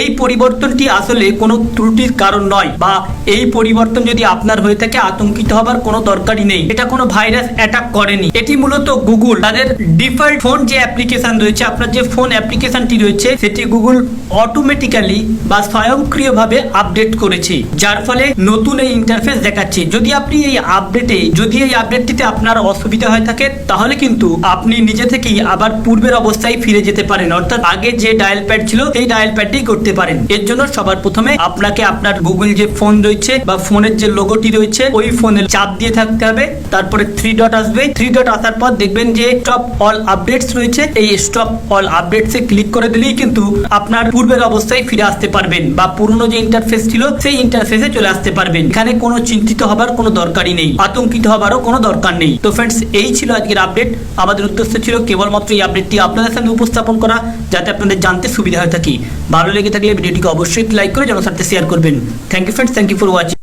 এই পরিবর্তনটি আসলে কোনো ত্রুটির কারণ নয় বা এই পরিবর্তন যদি আপনার হয়ে থাকে, আতঙ্কিত হবার কোনো দরকারই নেই। এটা কোনো ভাইরাস অ্যাটাক করেনি। এটি মূলত গুগল তাদের ডিফল্ট ফোন যে অ্যাপ্লিকেশন রয়েছে, আপনার যে ফোন অ্যাপ্লিকেশনটি রয়েছে, সেটি গুগল অটোমেটিক্যালি বা স্বয়ংক্রিয়ভাবে আপডেট করেছে। যার ফলে নতুন এই ইন্টারফেস দেখাচ্ছে। যদি আপনি এই আপডেটে যদি এই আপডেটটিতে আপনার অসুবিধা হয়ে থাকে, তাহলে কিন্তু আপনি নিজে থেকেই আবার পূর্বের অবস্থায় ফিরে যেতে পারেন। অর্থাৎ আগে যে ডায়াল প্যাড ছিল, সেই ডায়াল প্যাডটি করতে পারেন। এর জন্য সবার প্রথমে আপনাকে আপনার গুগল যে ফোন রয়েছে বা ফোনের যে লোগোটি রয়েছে, ওই ফোনে চাপ দিয়ে থাকতে হবে। তারপরে থ্রি ডট আসবে। থ্রি ডট আসার পর দেখবেন যে স্টপ অল আপডেটস রয়েছে। এই স্টপ অল আপডেটসে ক্লিক করে দিলেই কিন্তু আপনার পূর্বের অবস্থায় ফিরে আসতে পারবেন বা পুরনো যে ইন্টারফেস ছিল, সেই ইন্টারফেসে চলে আসতে পারবেন। এখানে কোনো চিন্তিত হবার কোনো দরকারই নেই। আতঙ্কিত হবারও কোনো দরকার নেই। তো ফ্রেন্ডস এই ছিল আজকের আপডেট আমাদের উদ্দেশ্য ছিল কেবলমাত্র এই আপডেটটি আপনাদের সামনে উপস্থাপন করা। যাতে আপনাদের জানতে সুবিধা হয়ে থাকি। ভালো লেগে থাকলে ভিডিওটিকে অবশ্যই লাইক করে জনস্বার্থে শেয়ার করবেন। Thank you friends thank you for watching